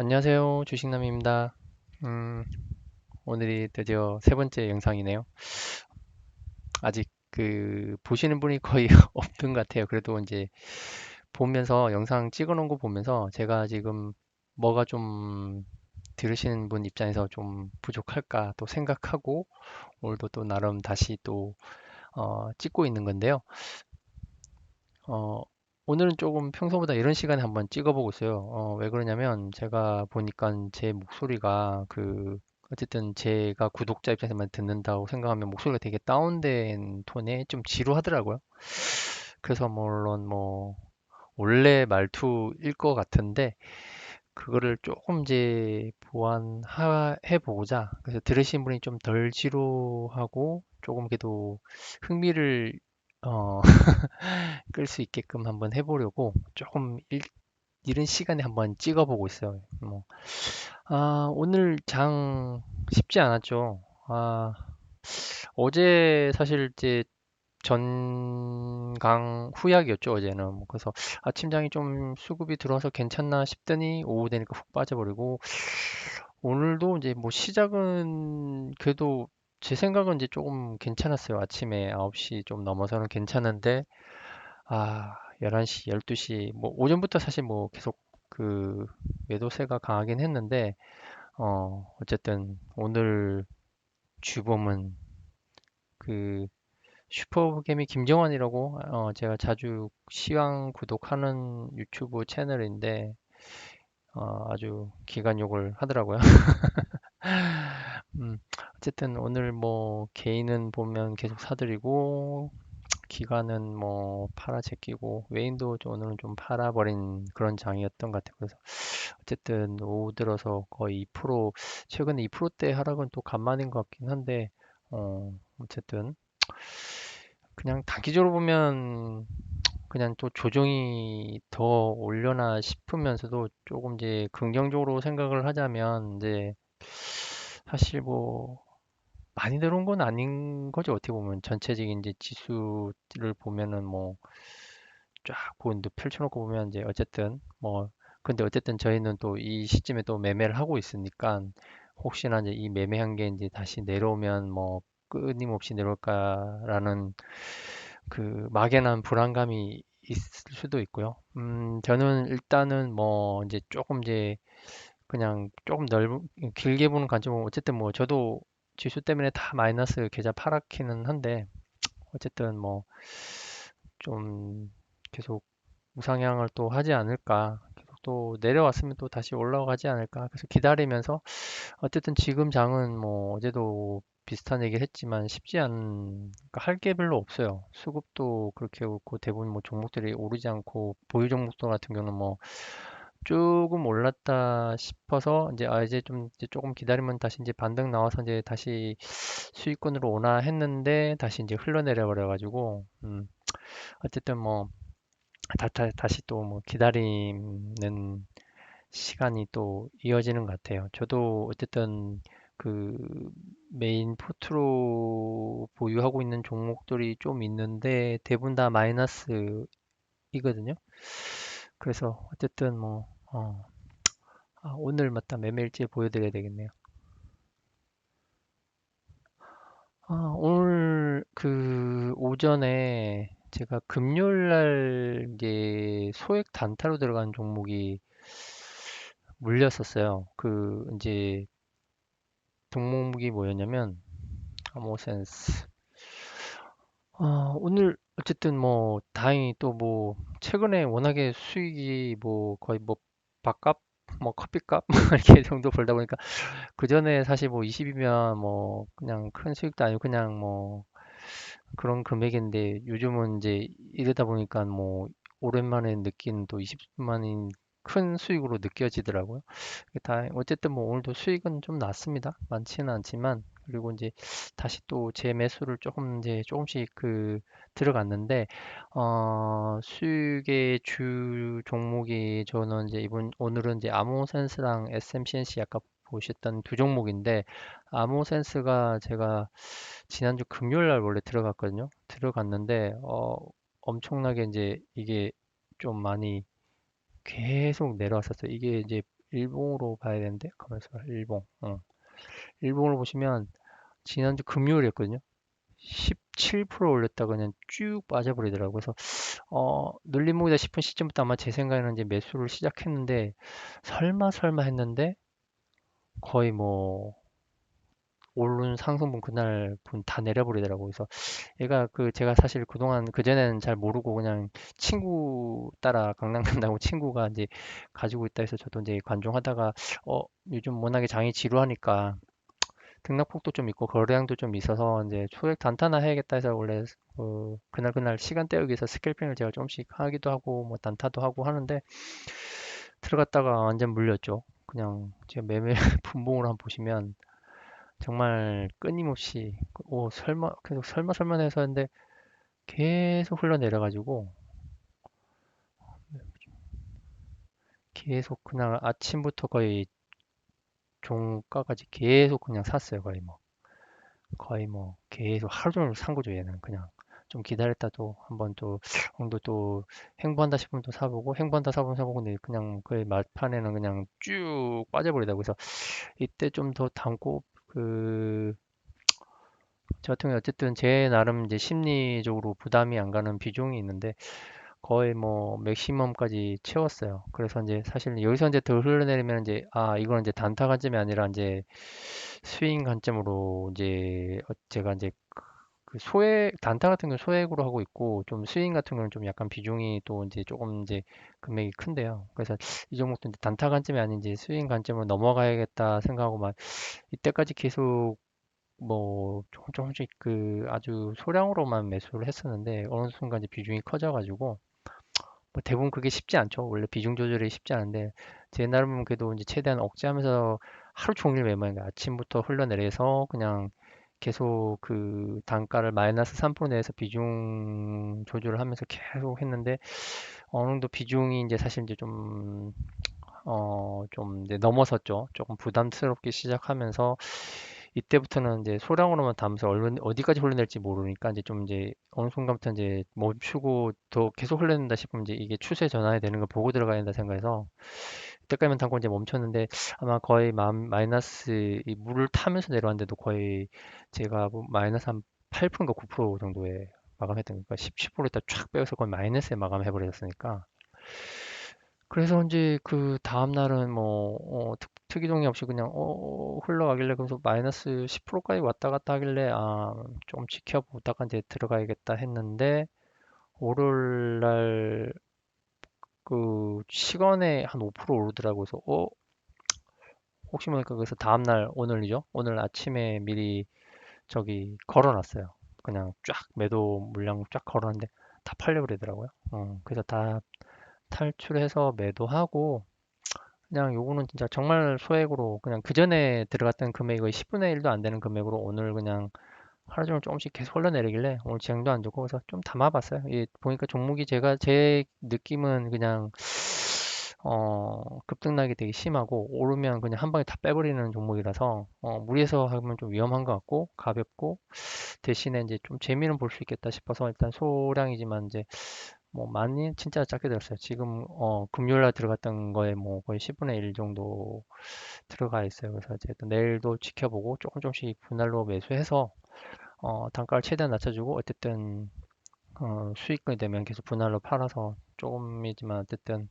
안녕하세요. 주식남입니다. 음, 오늘이 드디어 세 번째 영상이네요. 아직 그 보시는 분이 거의 없는 것 같아요. 그래도 이제 보면서 영상 찍어 놓은 거 보면서 제가 지금 뭐가 좀 들으시는 분 입장에서 좀 부족할까 또 생각하고 오늘도 또 나름 다시 또 어, 찍고 있는 건데요. 어, 오늘은 조금 평소보다 이런 시간에 한번 찍어보고 있어요. 어, 왜 그러냐면 제가 보니까 제 목소리가 그 어쨌든 제가 구독자 입장에서만 듣는다고 생각하면 목소리가 되게 다운된 톤에 좀 지루하더라고요. 그래서 물론 뭐 원래 말투일 것 같은데 그거를 조금 이제 보완해 보고자 그래서 들으신 분이 좀 덜 지루하고 조금 그래도 흥미를 어, 끌 수 있게끔 한번 해보려고 조금 일, 이른 시간에 한번 찍어보고 있어요. 뭐, 아, 오늘 장 쉽지 않았죠. 아, 어제 사실 이제 전강 후약이었죠, 어제는. 뭐 그래서 아침장이 좀 수급이 들어와서 괜찮나 싶더니 오후 되니까 훅 빠져버리고 오늘도 이제 뭐 시작은 그래도 제 생각은 이제 조금 괜찮았어요. 아침에 9시 좀 넘어서는 괜찮은데 아, 11시, 12시, 뭐, 오전부터 사실 뭐 계속 그 매도세가 강하긴 했는데, 어, 어쨌든 오늘 주범은 그 슈퍼개미 김정환이라고, 어, 제가 자주 시황 구독하는 유튜브 채널인데, 어, 아주 기관 욕을 하더라고요. 음, 어쨌든 오늘 뭐 개인은 보면 계속 사들이고, 기관은 뭐 팔아 제끼고 외인도 오늘은 좀 팔아버린 그런 장이었던 것 같아요. 그래서 어쨌든 오후 들어서 거의 2% 최근에 2%대 하락은 또 간만인 것 같긴 한데 어 어쨌든 그냥 단기적으로 보면 그냥 또 조정이 더 올려나 싶으면서도 조금 이제 긍정적으로 생각을 하자면 이제 사실 뭐 많이 들어온 건 아닌 거죠. 어떻게 보면 전체적인 이제 지수를 보면은 뭐 쫙 보는데 펼쳐놓고 보면 이제 어쨌든 뭐 근데 어쨌든 저희는 또 이 시점에 또 매매를 하고 있으니까 혹시나 이제 이 매매한 게 이제 다시 내려오면 뭐 끊임없이 내려올까라는 그 막연한 불안감이 있을 수도 있고요. 음, 저는 일단은 뭐 이제 조금 이제 그냥 조금 넓은 길게 보는 관점은 어쨌든 뭐 저도 지수 때문에 다 마이너스 계좌 파랗기는 한데 어쨌든 뭐 좀 계속 우상향을 또 하지 않을까 계속 또 내려왔으면 또 다시 올라가지 않을까 그래서 기다리면서 어쨌든 지금 장은 뭐 어제도 비슷한 얘기를 했지만 쉽지 않, 그러니까 할 게 별로 없어요. 수급도 그렇게 없고 대부분 뭐 종목들이 오르지 않고 보유 종목들 같은 경우는 뭐 조금 올랐다 싶어서 이제 아 이제 좀 이제 조금 기다리면 다시 이제 반등 나와서 이제 다시 수익권으로 오나 했는데 다시 이제 흘러내려 버려 가지고 음 어쨌든 뭐 다, 다, 다시 또 뭐 기다리는 시간이 또 이어지는 것 같아요. 저도 어쨌든 그 메인 포트로 보유하고 있는 종목들이 좀 있는데 대부분 다 마이너스이거든요. 그래서 어쨌든 뭐 어, 아, 오늘 맞다 매매일지 보여드려야 되겠네요. 아, 오늘 그 오전에 제가 금요일 날 이제 소액 단타로 들어간 종목이 물렸었어요. 그 이제 종목이 뭐였냐면 아모센스. 아, 오늘 어쨌든 뭐 다행히 또 뭐 최근에 워낙에 수익이 뭐 거의 뭐 밥값 뭐 커피값 뭐 이렇게 정도 벌다 보니까 그 전에 사실 뭐 20이면 뭐 그냥 큰 수익도 아니고 그냥 뭐 그런 금액인데 요즘은 이제 이러다 보니까 뭐 오랜만에 느낀 또 20만인 큰 수익으로 느껴지더라고요. 다 어쨌든 뭐 오늘도 수익은 좀 났습니다. 많지는 않지만 그리고 이제 다시 또 제 매수를 조금 이제 조금씩 그 들어갔는데 어 수익의 주 종목이 저는 이제 이번 오늘은 이제 아모센스랑 SMCNC 아까 보셨던 두 종목인데 아모센스가 제가 지난주 금요일 날 원래 들어갔거든요. 들어갔는데 어 엄청나게 이제 이게 좀 많이 계속 내려왔었어요. 이게 이제 일봉으로 봐야 되는데, 봐. 일봉. 어. 일봉으로 보시면 지난주 금요일이었거든요. 17% 올렸다가 그냥 쭉 빠져버리더라고요. 그래서 어, 눌림목이다 싶은 시점부터 아마 제 생각에는 이제 매수를 시작했는데 설마 설마 했는데 거의 뭐 오른 상승분 그날 분 다 내려버리더라고요. 그래서 얘가 그 제가 사실 그동안 그전에는 잘 모르고 그냥 친구 따라 강남 간다고 친구가 이제 가지고 있다 해서 저도 이제 관종하다가 어 요즘 워낙에 장이 지루하니까 등락폭도 좀 있고 거래량도 좀 있어서 이제 소액 단타나 해야겠다 해서 원래 그 그날 그날 시간 때우기 위해서 스캘핑을 제가 조금씩 하기도 하고 뭐 단타도 하고 하는데 들어갔다가 완전 물렸죠. 그냥 제가 매매 분봉으로 한번 보시면 정말 끊임없이 오 설마 계속 설마 설마 해서 했는데 계속 흘러내려가지고 계속 그날 아침부터 거의 종가까지 계속 그냥 샀어요 거의 뭐. 거의 뭐 계속 하루 종일 산 거죠 얘는. 그냥 좀 기다렸다도 한번 또 어느 정도 또 행보한다 싶으면 또 사보고 행보한다 사보면 사보고 근데 그냥 그 막판에는 그냥 쭉 빠져버리다 그래서 이때 좀 더 담고 그 저 같은 경우 어쨌든 제 나름 이제 심리적으로 부담이 안 가는 비중이 있는데 거의 뭐 맥시멈까지 채웠어요. 그래서 이제 사실 여기서 이제 더 흘러내리면 이제 아 이건 이제 단타 관점이 아니라 이제 스윙 관점으로 이제 어- 제가 이제 그그 소액 단타 같은 경우는 소액으로 하고 있고 좀 스윙 같은 경우는 좀 약간 비중이 또 이제 조금 이제 금액이 큰데요. 그래서 이 종목도 이제 단타 관점이 아닌지 스윙 관점으로 넘어가야겠다 생각하고 막 이때까지 계속 뭐 조금 조금씩 그 아주 소량으로만 매수를 했었는데 어느 순간 이제 비중이 커져가지고 뭐 대부분 그게 쉽지 않죠. 원래 비중 조절이 쉽지 않은데 제 나름은 그래도 이제 최대한 억제하면서 하루 종일 거 아침부터 흘러내려서 그냥 계속 그 단가를 마이너스 3% 내에서 비중 조절을 하면서 계속 했는데 어느 정도 비중이 이제 사실 이제 좀 어, 좀 이제 넘어섰죠. 조금 부담스럽게 시작하면서 이때부터는 이제 소량으로만 담아서 얼른 어디까지 흘러낼지 모르니까 이제 좀 이제 어느 순간부터 이제 멈추고 더 계속 흘러낸다 싶으면 이제 이게 추세 전환이 되는 걸 보고 들어가야 된다 생각해서 이때까지만 담고 이제 멈췄는데 아마 거의 마, 마이너스 이 물을 타면서 내려왔는데도 거의 제가 뭐 마이너스 한 8%인가 9% 정도에 마감했던 거니까 10, 10% 있다 쫙 빼서 거의 마이너스에 마감해 버렸으니까 그래서 이제 그 다음 날은 뭐 어, 특, 특이동이 없이 그냥 어, 흘러가길래 그래서 마이너스 10%까지 왔다 갔다 하길래 아, 좀 지켜보다가 이제 들어가야겠다 했는데 월요일 날 그 시간에 한 5% 오르더라고요. 그래서 어, 혹시 모르니까 그래서 다음 날 오늘이죠. 오늘 아침에 미리 저기 걸어 놨어요. 그냥 쫙 매도 물량 쫙 걸었는데 다 팔려 버리더라고요. 어, 그래서 다 탈출해서 매도하고 그냥 요거는 진짜 정말 소액으로 그냥 그 전에 들어갔던 금액의 거의 10분의 1도 안 되는 금액으로 오늘 그냥 하루 종일 조금씩 계속 흘러내리길래 오늘 지형도 안 좋고 그래서 좀 담아봤어요. 이 보니까 종목이 제가 제 느낌은 그냥 어 급등락이 되게 심하고 오르면 그냥 한 방에 다 빼버리는 종목이라서 어 무리해서 하면 좀 위험한 것 같고 가볍고 대신에 이제 좀 재미는 볼 수 있겠다 싶어서 일단 소량이지만 이제 뭐 많이 진짜 작게 들었어요. 지금 어 금요일 날 들어갔던 거에 뭐 거의 10분의 1 정도 들어가 있어요. 그래서 이제 또 내일도 지켜보고 조금 조금씩 분할로 매수해서 어 단가를 최대한 낮춰주고 어쨌든 어 수익금이 되면 계속 분할로 팔아서 조금이지만 어쨌든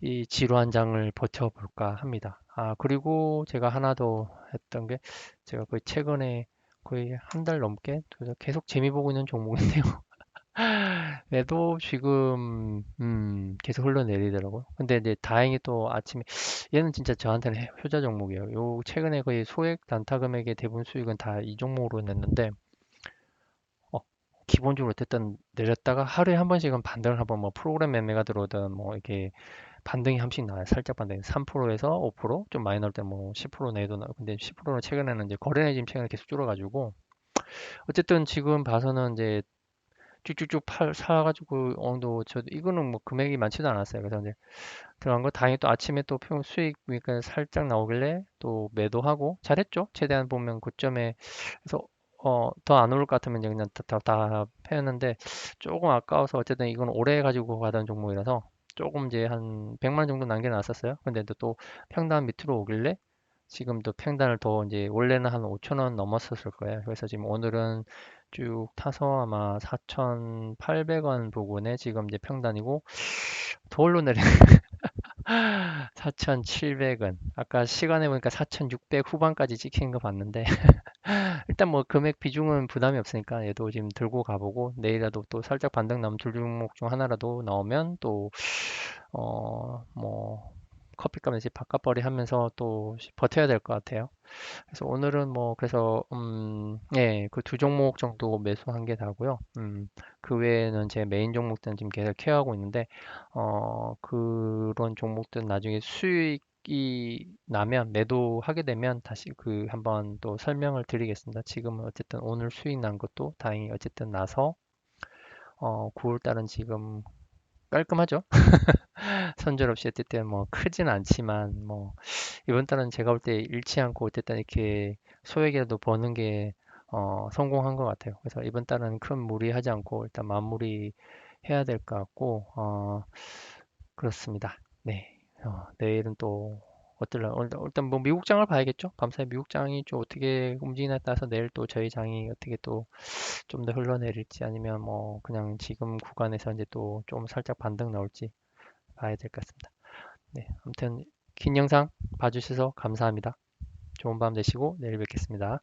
이 지루한 장을 버텨볼까 합니다. 아 그리고 제가 하나 더 했던 게 제가 거의 최근에 거의 한 달 넘게 계속 재미 보고 있는 종목인데요. 그래도 지금 음, 계속 흘러내리더라고요. 근데 이제 다행히 또 아침에 얘는 진짜 저한테는 해- 효자 종목이에요. 요 최근에 거의 소액 단타 금액의 대부분 수익은 다 이 종목으로 냈는데 어, 기본적으로 어쨌든 내렸다가 하루에 한 번씩은 반등을 한번 뭐 프로그램 매매가 들어오든 뭐 이렇게 반등이 한 번씩 나와요. 살짝 반등 3%에서 5%좀 많이 나올 때 뭐 10% 내도 나고 근데 10%는 최근에는 이제 거래량이 지금 최근에 계속 줄어가지고 어쨌든 지금 봐서는 이제 쭉쭉쭉 팔 사가지고 어느 정도 저도 이거는 뭐 금액이 많지도 않았어요. 그래서 이제 들어간 거 다행히 또 아침에 또 평 수익 그러니까 살짝 나오길래 또 매도하고 잘했죠. 최대한 보면 고점에 그래서 어 더 안 오를 것 같으면 그냥 다, 다, 다 패였는데 조금 아까워서 어쨌든 이건 오래 가지고 가던 종목이라서 조금 이제 한 100만 정도 남겨놨었어요. 근데 또 평단 밑으로 오길래 지금도 평단을 더 이제 원래는 한 5천 원 넘었었을 거예요. 그래서 지금 오늘은 쭉 타서 아마 4,800원 부근에 지금 이제 평단이고 더 올라내려 4,700원. 아까 시간에 보니까 4,600 후반까지 찍힌 거 봤는데 일단 뭐 금액 비중은 부담이 없으니까 얘도 지금 들고 가보고 내일이라도 또 살짝 반등 나면 두 종목 중 하나라도 나오면 또 어 뭐 커피값 이제 바꿔버리 하면서 또 버텨야 될 것 같아요. 그래서 오늘은 뭐 그래서 음, 예, 그 두 종목 정도 매수한 게 다고요. 음, 그 외에는 제 메인 종목들은 지금 계속 케어하고 있는데 어, 그런 종목들은 나중에 수익이 나면 매도하게 되면 다시 그 한번 또 설명을 드리겠습니다. 지금은 어쨌든 오늘 수익 난 것도 다행히 어쨌든 나서 어, 9월 달은 지금 깔끔하죠? 손절 없이 어쨌든 뭐 크진 않지만 뭐 이번 달은 제가 볼 때 잃지 않고 어쨌든 이렇게 소액이라도 버는 게 어, 성공한 것 같아요. 그래서 이번 달은 큰 무리하지 않고 일단 마무리 해야 될 것 같고 어, 그렇습니다. 네. 어, 내일은 또 어떨라 일단 뭐 미국 장을 봐야겠죠. 밤사이 미국 장이 좀 어떻게 움직이냐에 따라서 내일 또 저희 장이 어떻게 또 좀 더 흘러내릴지 아니면 뭐 그냥 지금 구간에서 이제 또 좀 살짝 반등 나올지 봐야 될 것 같습니다. 네, 아무튼 긴 영상 봐주셔서 감사합니다. 좋은 밤 되시고 내일 뵙겠습니다.